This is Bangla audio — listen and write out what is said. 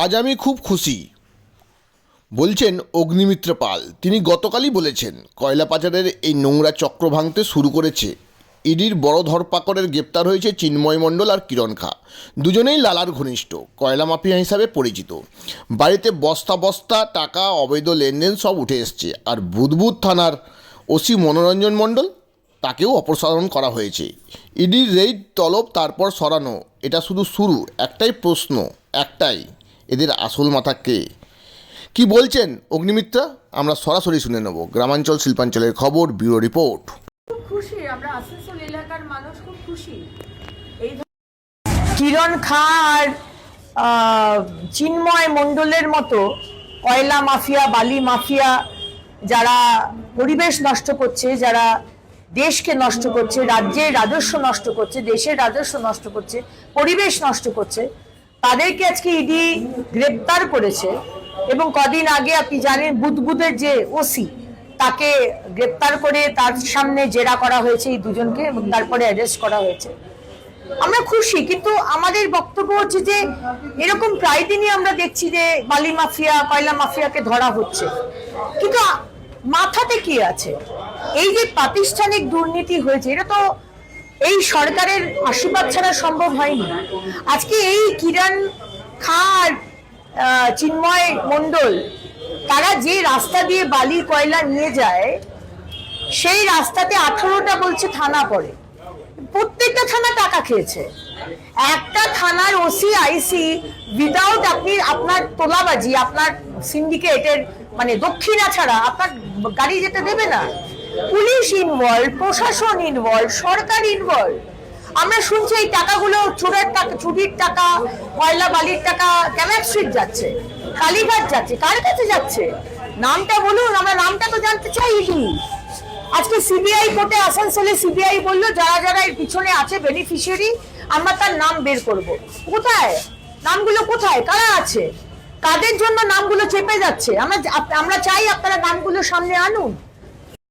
আজ আমি খুব খুশি। বলছেন অগ্নিমিত্র পাল। তিনি গতকালই বলেছেন, কয়লা পাচারের এই নোংরা চক্র ভাঙতে শুরু করেছে। ইডির বড় ধরপাকড়ের গ্রেপ্তার হয়েছে চিন্ময় মণ্ডল আর কিরণ খা। দুজনেই লালার ঘনিষ্ঠ, কয়লা মাফিয়া হিসাবে পরিচিত। বাড়িতে বস্তা বস্তা টাকা, অবৈধ লেনদেন সব উঠে এসছে। আর বুদবুদ থানার ওসি মনোরঞ্জন মণ্ডল, তাকেও অপসারণ করা হয়েছে। ইডির রেইড তলব তারপর সরানো, এটা শুধু শুরু, একটাই প্রশ্ন, একটাই। এদের আসল মাথা কে? কি বলছেন অগ্নিমিত্রা? আমরা সরাসরি শুনে নেব। গ্রামাঞ্চল শিল্পাঞ্চলের খবর ব্যুরো রিপোর্ট। খুব খুশি আমরা আসানসোল এলাকার মানুষ খুব খুশি। এই কিরণ খা আর আহ, চিন্ময় মণ্ডলের মতো কয়লা মাফিয়া বালি মাফিয়া যারা পরিবেশ নষ্ট করছে যারা দেশকে নষ্ট করছে রাজ্যের রাজস্ব নষ্ট করছে দেশের রাজস্ব নষ্ট করছে পরিবেশ নষ্ট করছে তাদেরকে আজকে ইডি গ্রেপ্তার করেছে এবং কদিন আগে, আপনি জানেন, বুদবুদের যে ওসি, তাকে গ্রেপ্তার করে তার সামনে জেরা করা হয়েছে এই দুজনকে এবং তারপরে অ্যারেস্ট করা হয়েছে। আমরা খুশি, কিন্তু আমাদের বক্তব্য হচ্ছে যে, এরকম প্রায় দিনই আমরা দেখছি যে বালি মাফিয়া, কয়লা মাফিয়াকে ধরা হচ্ছে। কিন্তু মাথাতে কি আছে? এই যে প্রাতিষ্ঠানিক দুর্নীতি হয়েছে, এটা তো এই সরকারের আশীর্বাদ ছাড়া সম্ভব হয়নি। আজকে এই কিরণ খা আর চিন্ময় মণ্ডল, তারা যে রাস্তা দিয়ে বালি, কয়লা নিয়ে যায়, সেই রাস্তাতে আঠারোটা বলছে থানা পড়ে। প্রত্যেকটা থানা টাকা খেয়েছে। একটা থানার ওসি, আইসি উইদাউট আপনি, আপনার তোলাবাজি, আপনার সিন্ডিকেটের মানে দক্ষিণা ছাড়া আপনার গাড়ি যেতে দেবে না। পুলিশ ইনভলভ প্রশাসন ইনভলভ সরকার ইনভলভ আমরা শুনছি এই টাকাগুলো চোরের টাকা, চুরির টাকা, কয়লা, বালির টাকা ক্যামাক স্ট্রিট যাচ্ছে? কালীঘাট যাচ্ছে, কার কাছে যাচ্ছে? নামটা বলুন, আমরা নামটা তো জানতে চাই আজকে সিবিআই কোর্টে আসানসোলে সিবিআই বলল, যারা যারা এর পিছনে আছে বেনিফিশিয়ারি আমরা তার নাম বের করব। কোথায়? নামগুলো কোথায়? কারা আছে? কাদের জন্য নামগুলো চেপে যাচ্ছে? আমরা আমরা চাই আপনারা নামগুলো সামনে আনুন।